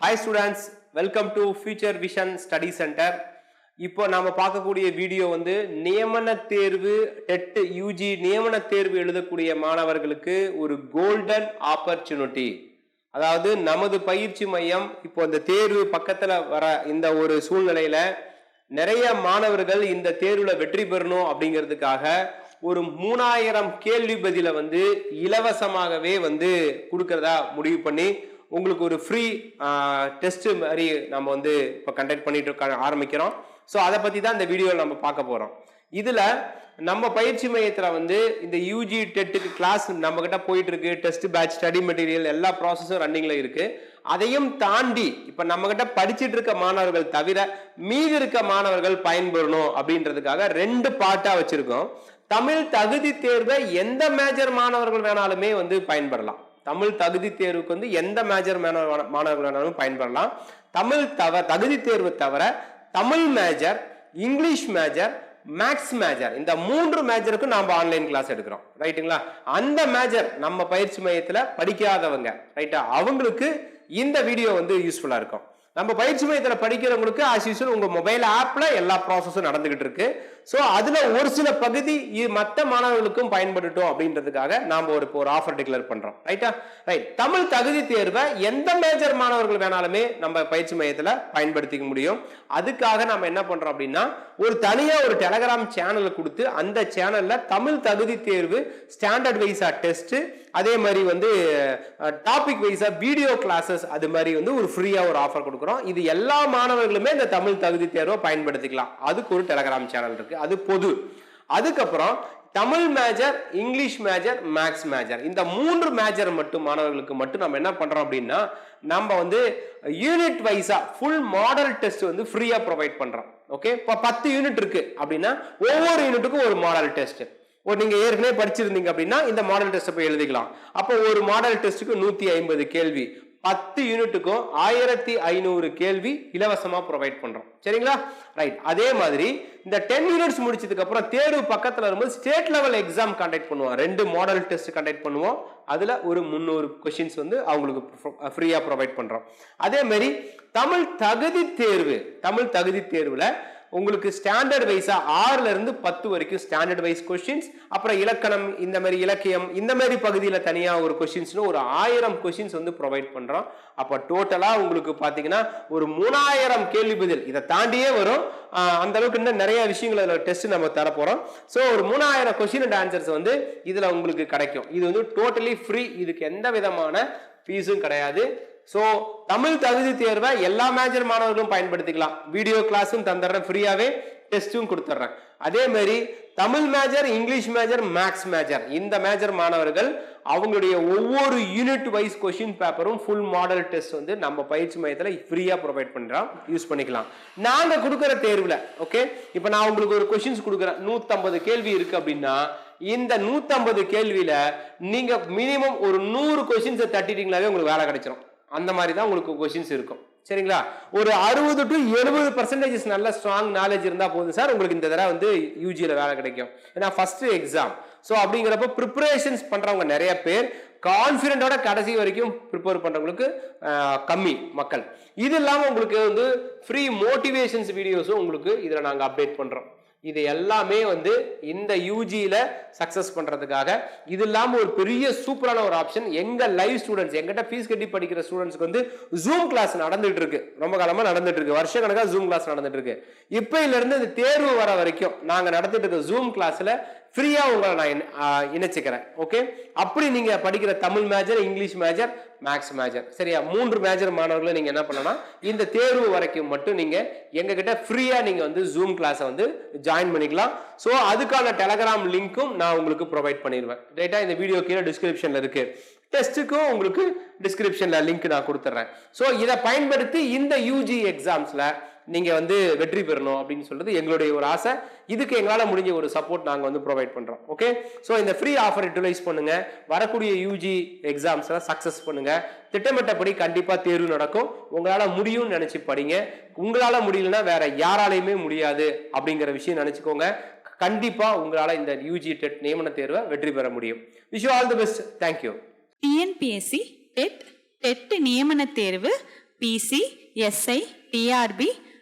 Hi students welcome to future vision study centre இப்போ நாம் பார்க்கக்கூடிய வீடியோ வந்து நியமன தேர்வு டெட் யூஜி நியமன தேர்வு எழுதக்கூடிய மாணவர்களுக்கு ஒரு கோல்டன் ஆப்பர்ச்சுனிட்டி அதாவது நமது பயிற்சி மையம் இப்போ இந்த தேர்வு பக்கத்தில் வர இந்த ஒரு சூழ்நிலையில் நிறைய மாணவர்கள் இந்த தேர்வில் வெற்றி பெறணும் அப்படிங்கிறதுக்காக ஒரு மூணாயிரம் கேள்வி பதில வந்து இலவசமாகவே வந்து கொடுக்கறதா முடிவு பண்ணி உங்களுக்கு ஒரு ஃப்ரீ டெஸ்ட் மாதிரி நம்ம வந்து இப்போ கண்டக்ட் பண்ணிட்டு இருக்க ஆரம்பிக்கிறோம். ஸோ அதை பற்றி தான் இந்த வீடியோவில் நம்ம பார்க்க போகிறோம் இதில் நம்ம பயிற்சி மையத்தில் வந்து இந்த யூஜி டெட்டுக்கு கிளாஸ் நம்மக்கிட்ட போயிட்டுருக்கு. டெஸ்ட் பேட்ச் ஸ்டடி மெட்டீரியல் எல்லா ப்ராசஸும் ரன்னிங்கில் இருக்குது அதையும் தாண்டி இப்போ நம்மக்கிட்ட படிச்சுட்டு இருக்க மாணவர்கள் தவிர மீதி இருக்க மாணவர்கள் பயன்பெறணும் அப்படின்றதுக்காக ரெண்டு பாட்டாக வச்சுருக்கோம். தமிழ் தகுதி தேர்வை எந்த மேஜர் மாணவர்கள் வேணாலுமே வந்து பயன்படலாம் தமிழ் தகுதி தேர்வுக்கு வந்து எந்த மேஜர் மாணவர்கள் வேணாலும் பயன்படலாம். தமிழ் தவ தகுதி தேர்வு தவிர Tamil major English major maths major இந்த மூன்று மேஜருக்கும் நாம் ஆன்லைன் கிளாஸ் எடுக்கிறோம். ரைட்டுங்களா அந்த மேஜர் நம்ம பயிற்சி மையத்தில் படிக்காதவங்க ரைட்டா அவங்களுக்கு இந்த வீடியோ வந்து யூஸ்ஃபுல்லாக இருக்கும். நம்ம பயிற்சி மையத்தில் படிக்கிறவங்களுக்கு ஆஸ் உங்கள் உங்க மொபைல் ஆப்ல எல்லா ப்ராசஸும் நடந்துகிட்டு இருக்கு. ஸோ அதுல ஒரு சில பகுதி மற்ற மாணவர்களுக்கும் பயன்படுட்டும் அப்படின்றதுக்காக நாம் ஒரு ஒரு ஆஃபர் டிக்ளேர் பண்றோம். ரைட்டா ரைட் தமிழ் தகுதி தேர்வை எந்த மேஜர் மாணவர்கள் வேணாலுமே நம்ம பயிற்சி மையத்தில் பயன்படுத்திக்க முடியும். அதுக்காக நம்ம என்ன பண்றோம் அப்படின்னா ஒரு தனியா ஒரு டெலகிராம் சேனலை கொடுத்து அந்த சேனல்ல தமிழ் தகுதி தேர்வு ஸ்டாண்டர்ட் வைஸா டெஸ்ட் அதே மாதிரி வந்து டாபிக் வைஸாக வீடியோ கிளாஸஸ் அது மாதிரி வந்து ஒரு ஃப்ரீயாக ஒரு ஆஃபர் கொடுக்குறோம். இது எல்லா மாணவர்களுமே இந்த தமிழ் தகுதி தேர்வை பயன்படுத்திக்கலாம். அதுக்கு ஒரு டெலகிராம் சேனல் இருக்குது அது பொது. அதுக்கப்புறம் Tamil major English major maths major இந்த மூன்று மேஜர் மட்டும் மாணவர்களுக்கு மட்டும் நம்ம என்ன பண்ணுறோம் அப்படின்னா நம்ம வந்து யூனிட் வைஸாக ஃபுல் மாடல் டெஸ்ட் வந்து ஃப்ரீயாக ப்ரொவைட் பண்ணுறோம் ஓகே இப்போ பத்து யூனிட் இருக்குது அப்படின்னா ஒவ்வொரு யூனிட்டுக்கும் ஒரு மாடல் டெஸ்ட்டு ஒரு நீங்கள் ஏற்கனவே படிச்சிருந்தீங்க அப்படின்னா இந்த மாடல் டெஸ்ட்டை போய் எழுதிக்கலாம். அப்போ ஒரு மாடல் டெஸ்ட்டுக்கு நூற்றி ஐம்பது கேள்வி. பத்து யூனிட்டுக்கும் ஆயிரத்தி ஐநூறு கேள்வி இலவசமாக ப்ரொவைட் பண்ணுறோம் சரிங்களா? ரைட் அதே மாதிரி இந்த டென் யூனிட்ஸ் முடிச்சதுக்கப்புறம் தேர்வு பக்கத்தில் வரும்போது ஸ்டேட் லெவல் எக்ஸாம் கண்டக்ட் பண்ணுவோம். ரெண்டு மாடல் டெஸ்ட் கண்டக்ட் பண்ணுவோம். அதில் ஒரு முந்நூறு கொஷின்ஸ் வந்து அவங்களுக்கு ஃப்ரீயாக ப்ரொவைட் பண்ணுறோம் அதே மாதிரி தமிழ் தகுதி தேர்வு தமிழ் தகுதி தேர்வில் உங்களுக்கு ஸ்டாண்டர்ட் வைஸா ஆறுல இருந்து பத்து வரைக்கும் ஸ்டாண்டர்ட் வைஸ் கொஸ்டின்ஸ் அப்புறம் இலக்கணம் இந்த மாதிரி இலக்கியம் இந்த மாதிரி பகுதியில் தனியாக ஒரு கொஸ்டின்ஸ்னு ஒரு ஆயிரம் கொஸ்டின்ஸ் வந்து ப்ரொவைட் பண்றோம். அப்போ டோட்டலா உங்களுக்கு பாத்தீங்கன்னா ஒரு மூணாயிரம் கேள்வி பதில். இதை தாண்டியே வரும். அந்த அளவுக்கு இன்னும் நிறைய விஷயங்கள் அதில் டெஸ்ட் நம்ம தர போறோம். ஸோ ஒரு மூணாயிரம் கொஸ்டின் அண்ட் ஆன்சர்ஸ் வந்து இதுல உங்களுக்கு கிடைக்கும். இது வந்து டோட்டலி ஃப்ரீ இதுக்கு எந்த விதமான ஃபீஸும் கிடையாது. ஸோ தமிழ் தகுதி தேர்வை எல்லா மேஜர் மாணவர்களும் பயன்படுத்திக்கலாம். வீடியோ கிளாஸும் தந்துடுறேன் ஃப்ரீயாகவே டெஸ்ட்டும் கொடுத்துட்றேன். அதே மாதிரி Tamil major English major maths major இந்த மேஜர் மாணவர்கள் அவங்களுடைய ஒவ்வொரு யூனிட் வைஸ் கொஷின் பேப்பரும் ஃபுல் மாடல் டெஸ்ட் வந்து நம்ம பயிற்சி மையத்தில் ஃப்ரீயாக ப்ரொவைட் பண்ணுறோம் யூஸ் பண்ணிக்கலாம். நாங்கள் கொடுக்குற தேர்வில் ஓகே இப்போ நான் உங்களுக்கு ஒரு கொஷின்ஸ் கொடுக்குறேன். நூற்றம்பது கேள்வி இருக்குது அப்படின்னா இந்த நூற்றம்பது கேள்வியில் நீங்கள் மினிமம் ஒரு நூறு கொஷின்ஸை தட்டிட்டீங்களாவே உங்களுக்கு வேலை கிடைச்சிரும். அந்த மாதிரி தான் உங்களுக்கு கொஷின்ஸ் இருக்கும். சரிங்களா? ஒரு அறுபது டு எழுபது பர்சன்டேஜஸ் நல்ல ஸ்ட்ராங் நாலேஜ் இருந்தால் போதும் சார். உங்களுக்கு இந்த தடவை வந்து யூஜியில் வேலை கிடைக்கும். ஏன்னா ஃபஸ்ட்டு எக்ஸாம் ஸோ அப்படிங்கிறப்ப ப்ரிப்பரேஷன்ஸ் பண்ணுறவங்க நிறைய பேர் கான்ஃபிடென்ட்டோட கடைசி வரைக்கும் ப்ரிப்பேர் பண்ணுறவங்களுக்கு கம்மி மக்கள். இது இல்லாமல் உங்களுக்கு வந்து ஃப்ரீ மோட்டிவேஷன்ஸ் வீடியோஸும் உங்களுக்கு இதில் நாங்கள் அப்டேட் பண்ணுறோம் இது எல்லாமே வந்து இந்த யூஜியில் சக்ஸஸ் பண்ணுறதுக்காக இது இல்லாமல் ஒரு பெரிய சூப்பரான ஒரு ஆப்ஷன் எங்கள் லைவ் ஸ்டூடெண்ட்ஸ் எங்கிட்ட ஃபீஸ் கட்டி படிக்கிற ஸ்டூடெண்ட்ஸ்க்கு வந்து ஜூம் கிளாஸ் நடந்துட்டு இருக்கு. ரொம்ப காலமாக நடந்துட்டு இருக்கு. வருஷ கணக்காக ஜூம் கிளாஸ் நடந்துட்டு இருக்கு. இப்பையிலேருந்து இந்த தேர்வு வர வரைக்கும் நாங்கள் நடத்திட்டு இருக்க ஜூம் கிளாஸில் ஃப்ரீயாக உங்களை நான் இணைச்சிக்கிறேன். ஓகே அப்படி நீங்கள் படிக்கிற Tamil major English major maths major சரியா? மூன்று மேஜர் மாணவர்களை நீங்கள் என்ன பண்ணலாம் இந்த தேர்வு வரைக்கும் மட்டும் நீங்கள் எங்ககிட்ட ஃப்ரீயாக நீங்கள் வந்து ஜூம் கிளாஸை வந்து ஜாயின் பண்ணிக்கலாம். ஸோ அதுக்கான டெலகிராம் லிங்க்கும் நான் உங்களுக்கு ப்ரொவைட் பண்ணிடுவேன். ரைட்டாக இந்த வீடியோ கீழே டிஸ்கிரிப்ஷனில் இருக்குது டெஸ்ட்டுக்கும் உங்களுக்கு டிஸ்கிரிப்ஷனில் லிங்க் நான் கொடுத்துட்றேன் ஸோ இதை பயன்படுத்தி இந்த யூஜி எக்ஸாம்ஸில் நீங்கள் வந்து வெற்றி பெறணும் அப்படின்னு சொல்கிறது எங்களுடைய ஒரு ஆசை. இதுக்கு எங்களால் முடிஞ்ச ஒரு சப்போர்ட் நாங்கள் வந்து ப்ரொவைட் பண்ணுறோம் ஓகே ஸோ இந்த ஃப்ரீ ஆஃபர் யூட்டிலைஸ் பண்ணுங்கள் வரக்கூடிய யூஜி எக்ஸாம்ஸ்ல சக்சஸ் பண்ணுங்கள் திட்டமிட்டபடி கண்டிப்பாக தேர்வு நடக்கும். உங்களால் முடியும்னு நினச்சி படிங்க. உங்களால் முடியலன்னா வேற யாராலையுமே முடியாது அப்படிங்கிற விஷயம் நினச்சிக்கோங்க. கண்டிப்பாக உங்களால் இந்த யூஜி டெட் நியமன தேர்வை வெற்றி பெற முடியும். Wish all the best thank you TNPSC TET TET நியமன தேர்வு PC SI TRB